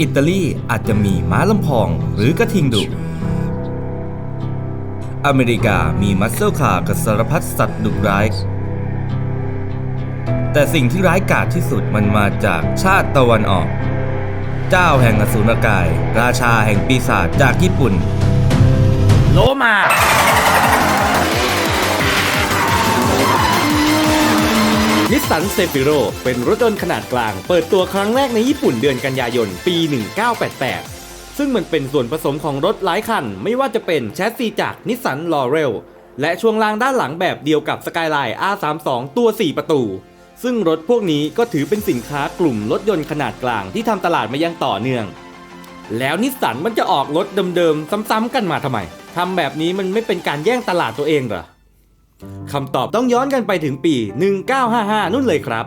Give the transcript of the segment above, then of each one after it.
อิตาลีอาจจะมีม้าลำพองหรือกระทิงดุ อเมริกามีมัสเซลคากับสารพัดสัตว์ดุร้าย แต่สิ่งที่ร้ายกาจที่สุดมันมาจากชาติตะวันออก เจ้าแห่งอสูรกาย ราชาแห่งปีศาจจากญี่ปุ่น โลมา นิสสันเซฟิโรเป็นรถยนต์ขนาดกลาง เปิดตัวครั้งแรกในญี่ปุ่นเดือนกันยายน ปี 1988 ซึ่งมันเป็นส่วนผสมของรถหลายคัน ไม่ว่าจะเป็นแชสซีจากนิสสันลอเรลและช่วงล่างด้านหลังแบบเดียวกับสกายไลน์ R32 ตัว 4 ประตู ซึ่งรถพวกนี้ก็ถือเป็นสินค้ากลุ่มรถยนต์ขนาดกลางที่ทำตลาดมายังต่อเนื่อง แล้วนิสสันมันจะออกรถเดิมๆ ซ้ำๆกันมาทำไมทำแบบนี้มันไม่เป็นการแย่งตลาดตัวเองเหรอ คำตอบต้องย้อนกันไปถึงปี 1955 นู่นเลยครับ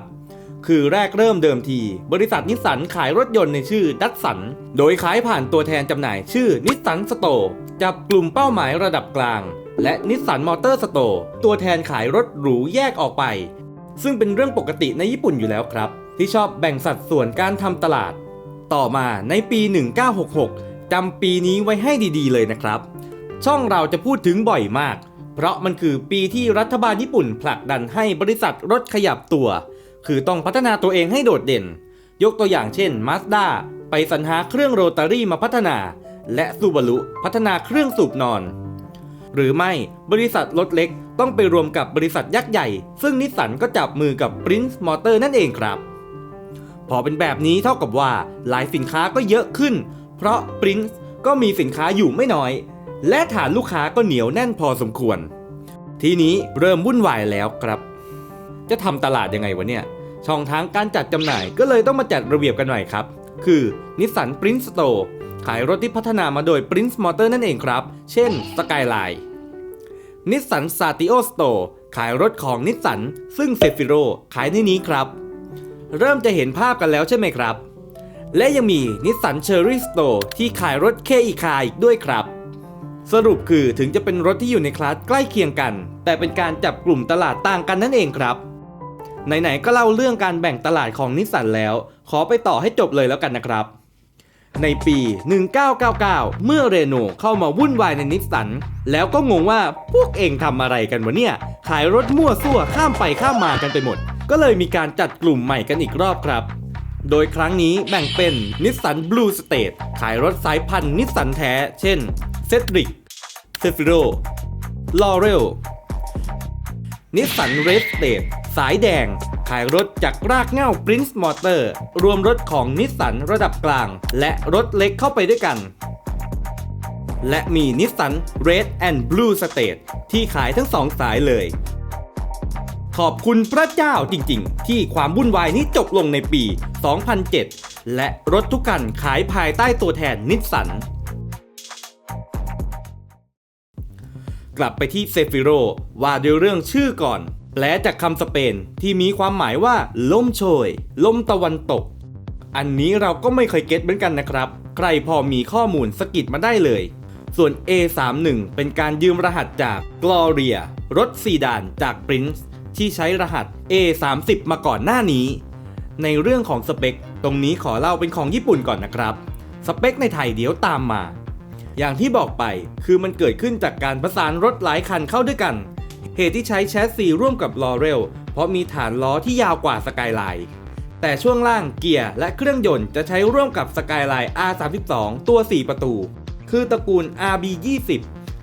คือแรกเริ่มเดิมที บริษัทนิสสันขายรถยนต์ในชื่อดัตสัน โดยขายผ่านตัวแทนจำหน่ายชื่อนิสสันสโตจับกลุ่มเป้าหมายระดับกลาง และนิสสันมอเตอร์สโตตัวแทนขายรถหรูแยกออกไป ซึ่งเป็นเรื่องปกติในญี่ปุ่นอยู่แล้วครับ ที่ชอบแบ่งสัดส่วนการทำตลาด ต่อมาในปี 1966จำปีนี้ไว้ให้ดีๆ เลยนะครับ ช่องเราจะพูดถึงบ่อยมาก เพราะมันคือปีที่รัฐบาลญี่ปุ่นผลักดันให้บริษัทรถขยับตัว คือต้องพัฒนาตัวเองให้โดดเด่น ยกตัวอย่างเช่น Mazda ไปสรรหาเครื่องโรตารี่มาพัฒนา และซูบารุพัฒนาเครื่องสูบนอน หรือไม่บริษัทรถเล็กต้องไปรวมกับบริษัทยักษ์ใหญ่ ซึ่งนิสสันก็จับมือกับ Prince Motor นั่นเองครับ พอเป็นแบบนี้เท่ากับว่าหลายสินค้าก็เยอะขึ้น เพราะ Prince ก็มีสินค้าอยู่ไม่น้อย และฐานลูกค้าก็เหนียวแน่นพอสมควร ทีนี้เริ่มวุ่นวายแล้วครับ จะทำตลาดยังไงวะเนี่ย ช่องทางการจัดจำหน่ายก็เลยต้องมาจัดระเบียบกันหน่อยครับ คือนิสสัน Prince Store ขายรถที่พัฒนามาโดย Prince Motor นั่นเองครับ เช่น Skyline นิสสัน s a t i o Store ขายรถของนิสสันซึ่งเซฟิโรขายในนี้ครับ เริ่มจะเห็นภาพกันแล้วใช่ไหมครับ และยังมีนิสสันเชอรี่สโตร์ที่ขายรถเคอีคาอีกด้วยครับ สรุปคือถึงจะเป็นรถที่อยู่ในคลาสใกล้เคียงกัน แต่เป็นการจับกลุ่มตลาดต่างกันนั่นเองครับ ไหนๆก็เล่าเรื่องการแบ่งตลาดของนิสสันแล้ว ขอไปต่อให้จบเลยแล้วกันนะครับ ในปี 1999 เมื่อเรโนเข้ามาวุ่นวายในนิสสัน แล้วก็งงว่าพวกเองทำอะไรกันวะเนี่ย ขายรถมั่วซั่วข้ามไปข้ามมากันไปหมด ก็เลยมีการจัดกลุ่มใหม่กันอีกรอบครับโดยครั้งนี้แบ่งเป็นนิสสันบลูสเต e ขายรถสายพันธุ์นิสสันแท้ เช่น เซตริก เซฟิโรลอเรล นิสสันเรสเต e สายแดง ขายรถจากรากเหง้า Prince Motor รวมรถของนิสสันระดับกลาง และรถเล็กเข้าไปด้วยกัน และมีนิสสัน Red and Blue State ที่ขายทั้งสองสายเลย ขอบคุณพระเจ้าจริงๆ ที่ความวุ่นวายนี้จบลงในปี 2007 และรถทุกคันขายภายใต้ตัวแทนนิสสัน ลับไปที่เซฟิโรว่าด้วยเรื่องชื่อก่อน แปลจากคำสเปนที่มีความหมายว่าลมโชย ลมตะวันตก อันนี้เราก็ไม่เคยเก็ตเหมือนกันนะครับ ใครพอมีข้อมูลสกิดมาได้เลย ส่วน A31 เป็นการยืมรหัสจาก Gloria รถซีดานจาก Prince ที่ใช้รหัส A30 มาก่อนหน้านี้ ในเรื่องของสเปค ตรงนี้ขอเล่าเป็นของญี่ปุ่นก่อนนะครับ สเปคในไทยเดี๋ยวตามมา อย่างที่บอกไปคือมันเกิดขึ้นจากการประสานรถหลายคันเข้าด้วยกัน เหตุที่ใช้แชสซีร่วมกับลอเรลเพราะมีฐานล้อที่ยาวกว่าสกายไลน์แต่ช่วงล่างเกียร์และเครื่องยนต์จะใช้ร่วมกับสกายไลน์ R32 ตัว 4 ประตู คือตระกูล RB20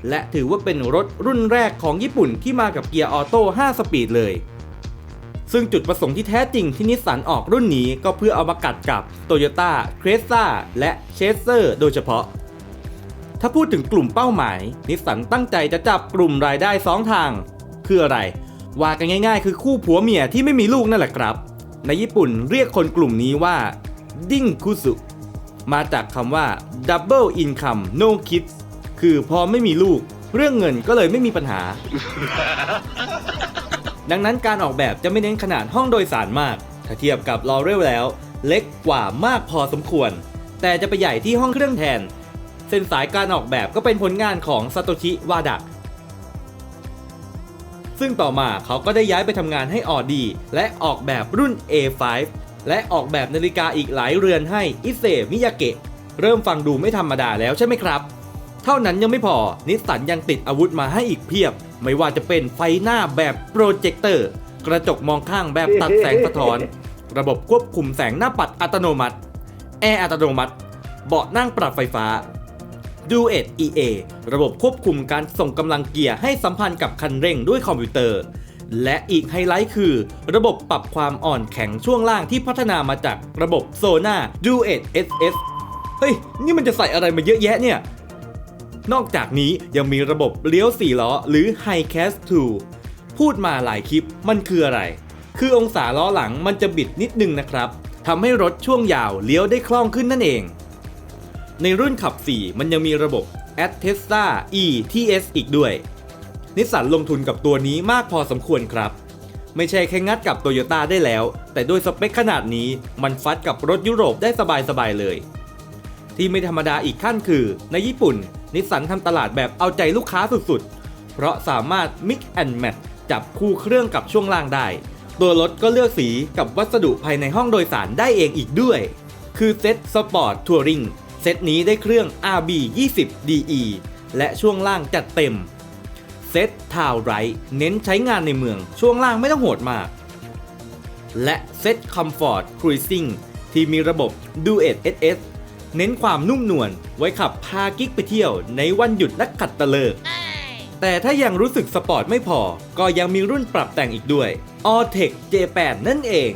และถือว่าเป็นรถรุ่นแรกของญี่ปุ่นที่มากับเกียร์ออโต้ 5 สปีดเลย ซึ่งจุดประสงค์ที่แท้จริงที่นิสสันออกรุ่นนี้ก็เพื่อเอามากัดกับ Toyota c r e s z a และ c h a s e r โดยเฉพาะ ถ้าพูดถึงกลุ่มเป้าหมาย นิสสันตั้งใจจะจับกลุ่มรายได้2ทาง คืออะไร ว่ากันง่ายๆ คือคู่ผัวเมียที่ไม่มีลูกนั่นแหละครับ ในญี่ปุ่นเรียกคนกลุ่มนี้ว่าดิ้งคุสุมาจากคำว่า double income no kids คือพอไม่มีลูก เรื่องเงินก็เลยไม่มีปัญหา ดังนั้นการออกแบบจะไม่เน้นขนาดห้องโดยสารมาก ถ้าเทียบกับลอเรลแล้ว เล็กกว่ามากพอสมควร แต่จะไปใหญ่ที่ห้องเครื่องแทน เส้นสายการออกแบบก็เป็นผลงานของซาโตชิวาดะซึ่งต่อมาเขาก็ได้ย้ายไปทำงานให้ออดีและออกแบบรุ่น A5 และออกแบบนาฬิกาอีกหลายเรือนให้อิเซมิยาเกะ เริ่มฟังดูไม่ธรรมดาแล้วใช่ไหมครับ เท่านั้นยังไม่พอ นิสสันยังติดอาวุธมาให้อีกเพียบ ไม่ว่าจะเป็นไฟหน้าแบบโปรเจคเตอร์ กระจกมองข้างแบบตัดแสงสะท้อน ระบบควบคุมแสงหน้าปัดอัตโนมัติ แอร์อัตโนมัติ เบาะนั่งปรับไฟฟ้า Duet EA ระบบควบคุมการส่งกำลังเกียร์ให้สัมพันธ์กับคันเร่งด้วยคอมพิวเตอร์ และอีกไฮไลท์คือ ระบบปรับความอ่อนแข็งช่วงล่างที่พัฒนามาจากระบบ Sona Duet SS เฮ้ย นี่มันจะใส่อะไรมาเยอะแยะเนี่ย นอกจากนี้ยังมีระบบเลี้ยว4ล้อหรือ High Cast 2 พูดมาหลายคลิปมันคืออะไร คือองศาล้อหลังมันจะบิดนิดนึงนะครับทำให้รถช่วงยาวเลี้ยวได้คล่องขึ้นนั่นเอง ในรุ่นขับ 4 มันยังมีระบบ a t t e s t a e TS อีกด้วย นิสสันลงทุนกับตัวนี้มากพอสมควรครับ ไม่ใช่แค่งัดกับโตโยต้าได้แล้ว แต่ด้วยสเปคขนาดนี้มันฟัดกับรถยุโรปได้สบายๆเลย ที่ไม่ธรรมดาอีกขั้นคือ ในญี่ปุ่น นิสสันทำตลาดแบบเอาใจลูกค้าสุดๆ เพราะสามารถ mix and match จับคู่เครื่องกับช่วงล่างได้ ตัวรถก็เลือกสีกับวัสดุภายในห้องโดยสารได้เองอีกด้วย คือเซ็ตสปอร์ตทัวริง เซ็ตนี้ได้เครื่อง RB 20 DE และช่วงล่างจัดเต็ม เซ็ตทาวไรเน้นใช้งานในเมืองช่วงล่างไม่ต้องโหดมาก และเซ็ตคอมฟอร์ตครูซิ่งที่มีระบบ Duet SS เน้นความนุ่มนวลไว้ขับพากิ๊กไปเที่ยวในวันหยุดนักขัดตะเลิก แต่ถ้ายังรู้สึกสปอร์ตไม่พอ ก็ยังมีรุ่นปรับแต่งอีกด้วย a l t e c J8 นั่นเอง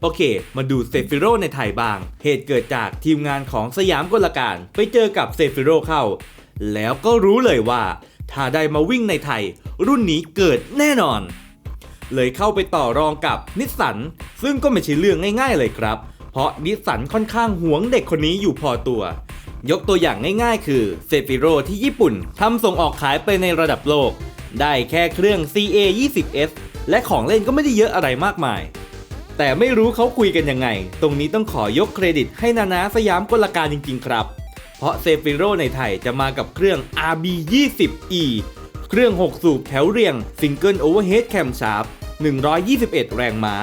โอเค มาดูเซฟิโรในไทยบ้าง เหตุเกิดจากทีมงานของสยามกลการ ไปเจอกับเซฟิโรเข้า แล้วก็รู้เลยว่า ถ้าได้มาวิ่งในไทย รุ่นนี้เกิดแน่นอน เลยเข้าไปต่อรองกับนิสสัน ซึ่งก็ไม่ใช่เรื่องง่ายๆเลยครับ เพราะนิสสันค่อนข้างหวงเด็กคนนี้อยู่พอตัว ยกตัวอย่างง่ายๆ คือเซฟิโรที่ญี่ปุ่นทำส่งออกขายไปในระดับโลก ได้แค่เครื่อง CA 20S และของเล่นก็ไม่ได้เยอะอะไรมากมาย แต่ไม่รู้เขาคุยกันยังไง ตรงนี้ต้องขอยกเครดิตให้นานาสยามกลการจริง ๆ ครับ เพราะเซฟิโรในไทยจะมากับเครื่อง RB 20E เครื่อง 6 สูบแถวเรียง Single Overhead Cam Shaft 121 แรงม้า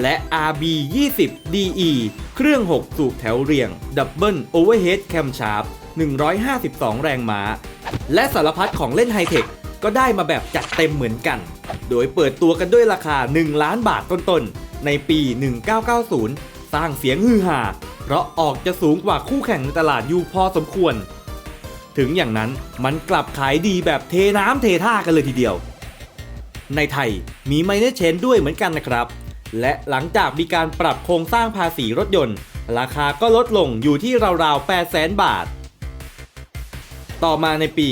และ RB 20 DE เครื่อง 6 สูบแถวเรียง Double Overhead Cam Shaft 152 แรงม้า และสารพัดของเล่นไฮเทคก็ได้มาแบบจัดเต็มเหมือนกัน โดยเปิดตัวกันด้วยราคา 1 ล้านบาทต้นๆ ในปี 1990 สร้างเสียงฮือฮาเพราะออกจะสูงกว่าคู่แข่งในตลาดอยู่พอสมควร ถึงอย่างนั้นมันกลับขายดีแบบเทน้ำเทท่ากันเลยทีเดียว ในไทยมีไมเนอร์เชนด้วยเหมือนกันนะครับ และหลังจากมีการปรับโครงสร้างภาษีรถยนต์ ราคาก็ลดลงอยู่ที่ราวๆ 800,000 บาท ต่อมาในปี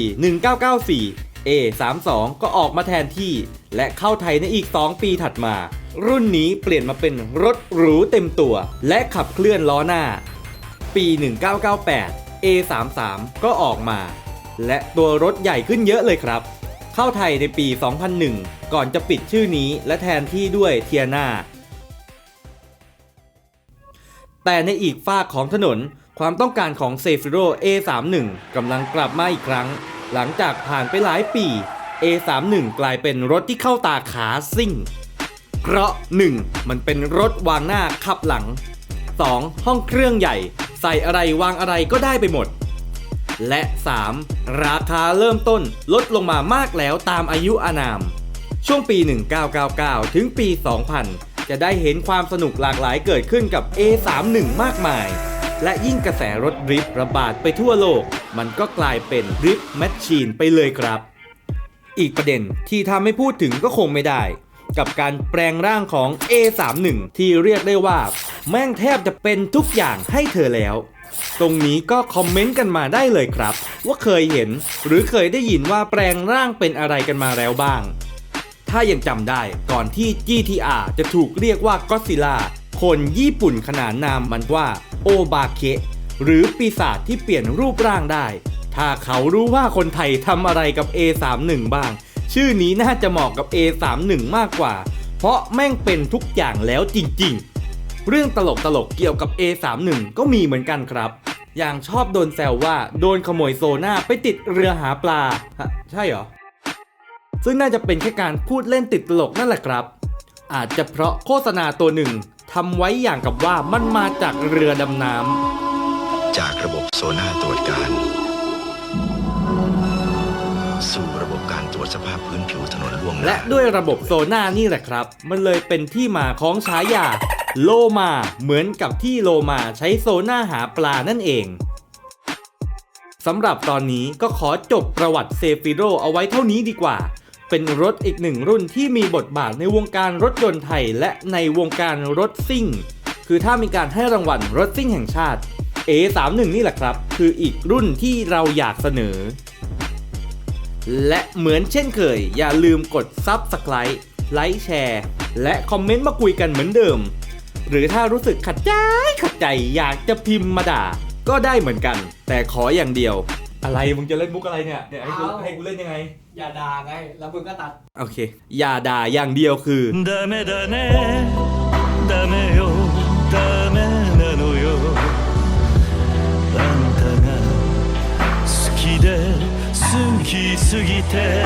1994 A32 ก็ออกมาแทนที่ และเข้าไทยในอีก 2 ปีถัดมารุ่นนี้เปลี่ยนมาเป็นรถหรูเต็มตัว และขับเคลื่อนล้อหน้า ปี 1998 A33 ก็ออกมา และตัวรถใหญ่ขึ้นเยอะเลยครับ เข้าไทยในปี 2001 ก่อนจะปิดชื่อนี้และแทนที่ด้วยเทียนาแต่ในอีกฝากของถนนความต้องการของ s e f i r o A31 กำลังกลับมาอีกครั้ง หลังจากผ่านไปหลายปี A31 กลายเป็นรถที่เข้าตาขาซิ่ง เพราะ 1. มันเป็นรถวางหน้าขับหลัง 2. ห้องเครื่องใหญ่ ใส่อะไรวางอะไรก็ได้ไปหมด และ 3. ราคาเริ่มต้นลดลงมามากแล้วตามอายุอานาม ช่วงปี 1999 ถึงปี 2000 จะได้เห็นความสนุกหลากหลายเกิดขึ้นกับ A31 มากมาย และยิ่งกระแสรถดริฟระบาดไปทั่วโลก มันก็กลายเป็นดริฟต์แมชชีนไปเลยครับ อีกประเด็นที่ทำให้พูดถึงก็คงไม่ได้ กับการแปลงร่างของ A31 ที่เรียกได้ว่า แม่งแทบจะเป็นทุกอย่างให้เธอแล้ว ตรงนี้ก็คอมเมนต์กันมาได้เลยครับ ว่าเคยเห็น หรือเคยได้ยินว่าแปลงร่างเป็นอะไรกันมาแล้วบ้าง ถ้ายังจำได้ก่อนที่ GTR จะถูกเรียกว่าก็ซิล่าคนญี่ปุ่นขนานนามมันว่าโอบาเคะหรือปีศาจที่เปลี่ยนรูปร่างได้ ถ้าเขารู้ว่าคนไทยทำอะไรกับ A31 บ้าง ชื่อนี้น่าจะเหมาะกับ A31 มากกว่า เพราะแม่งเป็นทุกอย่างแล้วจริงๆ เรื่องตลกตลกๆเกี่ยวกับ A31 ก็มีเหมือนกันครับ อย่างชอบโดนแซวว่าโดนขโมยโซน่าไปติดเรือหาปลาฮะใช่เหรอ ซึ่งน่าจะเป็นแค่การพูดเล่นติดตลกนั่นแหละครับ อาจจะเพราะโฆษณาตัวหนึ่งทำไว้อย่างกับว่ามันมาจากเรือดำน้ำจากระบบโซน่าตรวจการสู่ระบบการ ตรวจสภาพพื้นผิวถนนล่วงหและด้วยระบบโซน่านี่แหละครับ มันเลยเป็นที่มาของฉายาโลมาเหมือนกับที่โลมาใช้โซน่าหาปลานั่นเองสำหรับตอนนี้ก็ขอจบประวัติเซฟิโรเอาไว้เท่านี้ดีกว่า เป็นรถอีกหนึ่งรุ่นที่มีบทบาทในวงการรถยนต์ไทย และในวงการรถซิ่ง คือถ้ามีการให้รางวัลรถซิ่งแห่งชาติ A31 นี่แหละครับ คืออีกรุ่นที่เราอยากเสนอ และเหมือนเช่นเคย อย่าลืมกด Subscribe ไลค์แชร์ และคอมเมนต์มาคุยกันเหมือนเดิม หรือถ้ารู้สึกขัดใจขัดใจอยากจะพิมพ์มาด่า ก็ได้เหมือนกัน แต่ขออย่างเดียว อะไรมึงจะเล่นมุกอะไรเนี่ยเดี๋ยวให้กู เอา ให้กูเล่นยังไง อย่าด่าไง แล้วมึงก็ตัด โอเค อย่าด่าอย่างเดียวคือ ダメだねダメよダメ 日すぎて。